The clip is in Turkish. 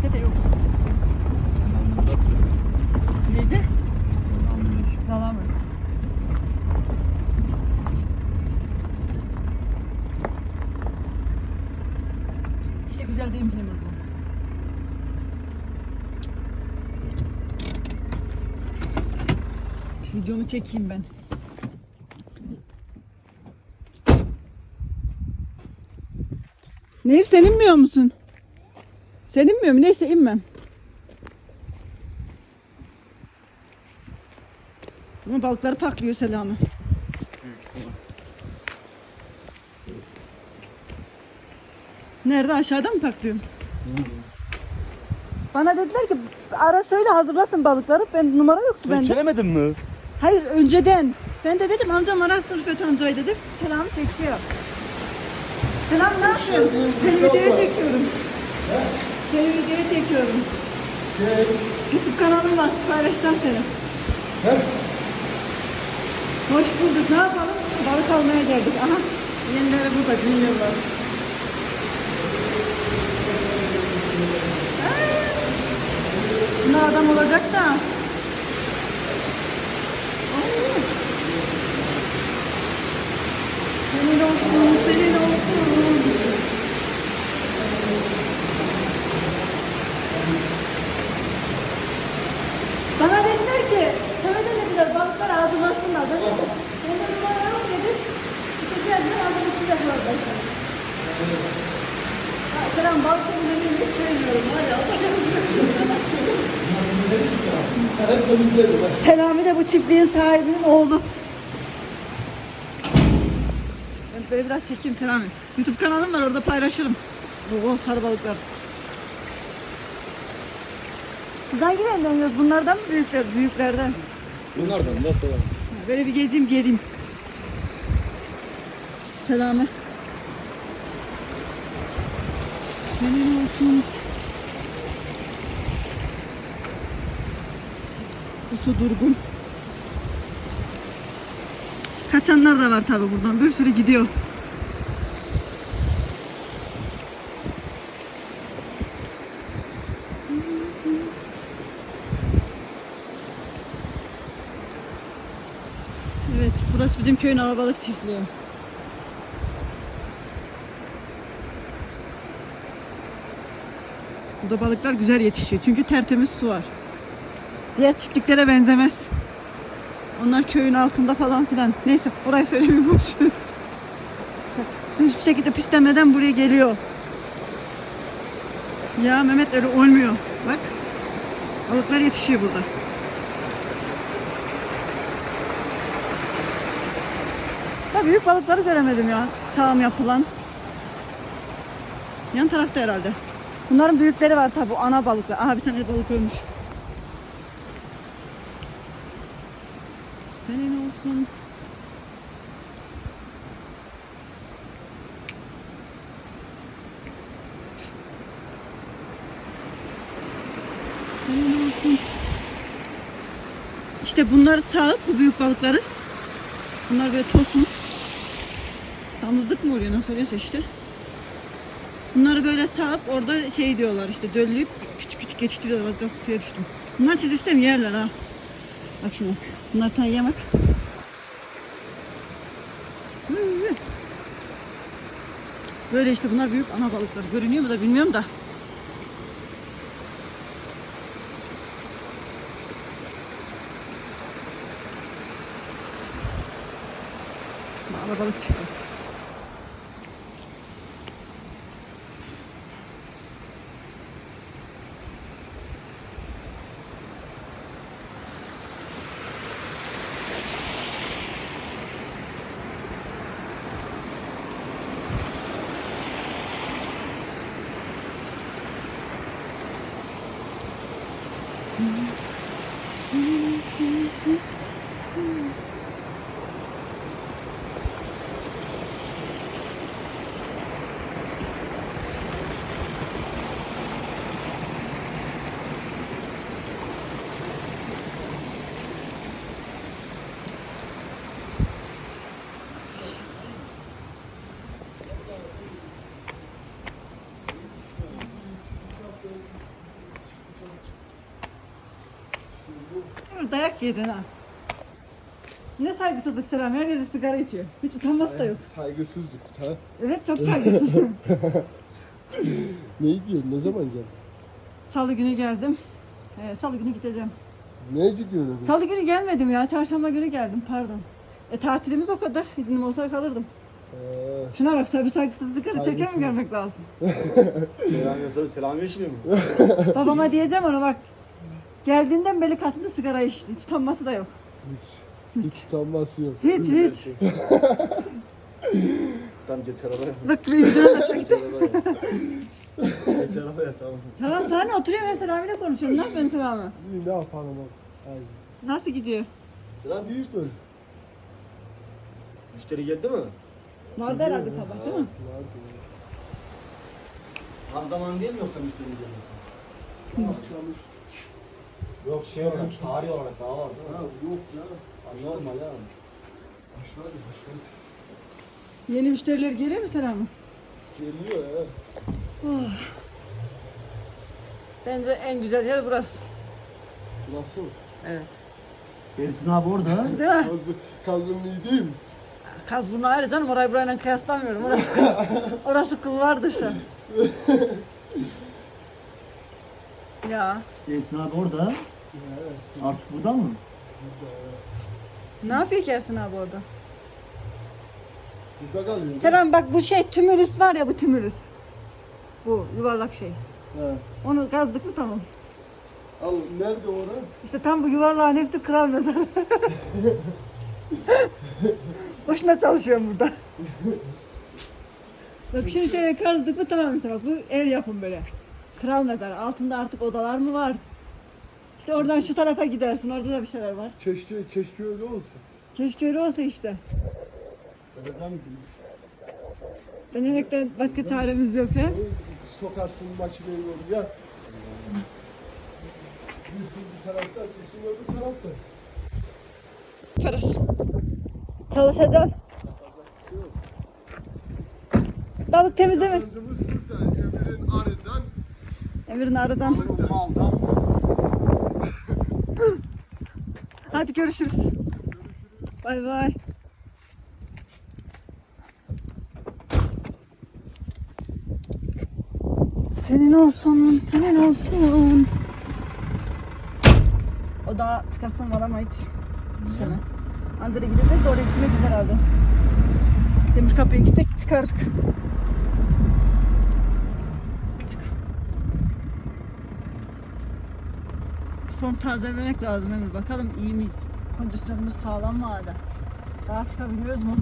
kimse de yok. Neydi? Salam. İşte güzel değil mi Temur bu? Videomu çekeyim ben. Nehir sen inmiyor musun? Sen inmiyor mu? Neyse inmem. Ama balıkları paklıyor selamı. Nerede aşağıda mı paklıyor? Bana dediler ki ara söyle hazırlasın balıkları. Ben numara yoktu Sen bende. söylemedin mi? Hayır önceden. Ben de dedim amcam arasın Rıfet amcayı dedim. Selamı çekiyor. Selam ne yapıyorsun? Seni videoya çekiyorum. Seni videoya çekiyorum. YouTube kanalım var. Paylaşacağım seni. Hoş bulduk. Ne yapalım? Balık almaya geldik. Aha. Yenileri burada. Juniorlar. Bunlar adam olacak da. Ay. Senin olsun, senin olsun. Bana dediler ki, sana da dediler balıklar ağzılasınlar. Ben de, ben de numara yok dedim. İşte geldiler balık temizlemeyi hiç sevmiyorum var ya. Evet temizledim. Selami de bu çiftliğin sahibinin oğlu. Ben böyle biraz çekeyim Selami. YouTube kanalım var orada paylaşırım. Oo sarı balıklar. Siz hangi renginden yiyoruz? Bunlardan mı büyükler? Büyüklerden. Bunlardan da selam. Böyle bir gezeyim geleyim. Selami. Senin olsun. Bu su durgun. Kaçanlar da var tabi buradan. Bir sürü gidiyor. Evet, burası bizim köyün alabalık çiftliği. Burada balıklar güzel yetişiyor. Çünkü tertemiz su var. Diğer çiftliklere benzemez. Onlar köyün altında falan filan. Neyse boş. ver. Su hiçbir şekilde pislenmeden buraya geliyor. Ya Mehmet öyle olmuyor. Bak. Balıklar yetişiyor burada. Ha büyük balıkları göremedim ya. Sağım yapılan. Yan tarafta herhalde. Bunların büyükleri var tabi. Ana balıklar. Aha bir tane balık ölmüş. Senin olsun. Senin olsun. İşte bunları sağıp bu büyük balıkları. Bunlar böyle tosun. Damızlık mı oluyor nasıl oluyorsa işte. Bunları böyle sağıp orada şey diyorlar işte dölleyip küçük küçük geçiştiriyorlar. Az biraz suya düştüm. Bunlar için düşsem yerler ha. Bak şuna. Bunlar tane yemek. Böyle işte bunlar büyük ana balıklar. Görünüyor mu da bilmiyorum da. Alabalık çıktı. Emir Mm-hmm. Dayak yedin ha. Ne saygısızlık Selam her yerde sigara içiyor. Hiç utanması da yok. Saygısızlık. Ha? Evet çok saygısız. Ne gidiyorsun? Ne zaman canım? Salı günü geldim. Ee, Salı günü gideceğim. Ne gidiyorsun? Salı günü gelmedim ya. Çarşamba günü geldim pardon. E tatilimiz o kadar. İznim olsa kalırdım. Ee, Şuna bak saygı saygısızlıkları çeker mi görmek lazım. Selam yazarım. Selam geçmiyor mu? Babama diyeceğim ona bak. Geldiğinden beri katında sigara içti. Hiç utanması da yok. hiç. Hiç utanması yok. Hiç hiç. Tamam geç arabaya. Bak yüzüne de çekti. geç arabaya tamam. Tamam sana ne oturuyor ben Selami'yle konuşuyorum. Ne yapıyorsun Selami? İyi ne yapalım oğlum? Aynen. Nasıl gidiyor? Selam. İyi böyle. Müşteri geldi mi? Vardı herhalde sabah değil mi? Vardı. Tam zaman değil mi yoksa müşteri gelmesi? Akşamüstü. Yok şey olarak, tarih olarak daha var değil Ha, mi? yok ya. Ha, Normal ya. Başladı başladı. Yeni müşteriler geliyor mu Selami? Geliyor ya. Oh. Bence en güzel yer burası. Nasıl? Evet. Berisin abi orada. Değil mi? Kaz, kazının iyi değil mi? Kazburnu ayrı canım. Orayı burayla kıyaslamıyorum. Orası, orası kulvar dışı. ya. Berisin abi orada. Ya, Artık burada mı? Ne yapıyor ki Ersin abi orada? Burada kalıyor. Selam bak bu şey tümülüs var ya bu tümülüs. Bu yuvarlak şey. He. Onu kazdık mı tamam. Al nerede orada? İşte tam bu yuvarlağın hepsi kral mezarı. Boşuna çalışıyorum burada. bak şimdi şöyle kazdık mı tamam işte bak bu el yapım böyle. Kral mezarı. Altında artık odalar mı var? İşte oradan şu tarafa gidersin. Orada da bir şeyler var. Keşke, keşke öyle olsa. Keşke öyle olsa işte. Neden Denemekten başka çaremiz yok he. Sokarsın makineyi oraya. Bir bir taraftan çeksin öbür taraftan. Parası. Çalışacaksın. Balık temizleme. Kazancımız burada. Emir'in arıdan. Emir'in arıdan. Maldan. Hadi görüşürüz. Bay bay. Senin olsun, senin olsun. O daha çıkasın var ama hiç. Bu sene. Anzara gideceğiz de oraya gitmeyiz herhalde. Demir kapıya gitsek çıkardık. Form tazelemek lazım Emir. Bakalım iyi miyiz? Kondisyonumuz sağlam mı hala? Daha çıkabiliyoruz mu?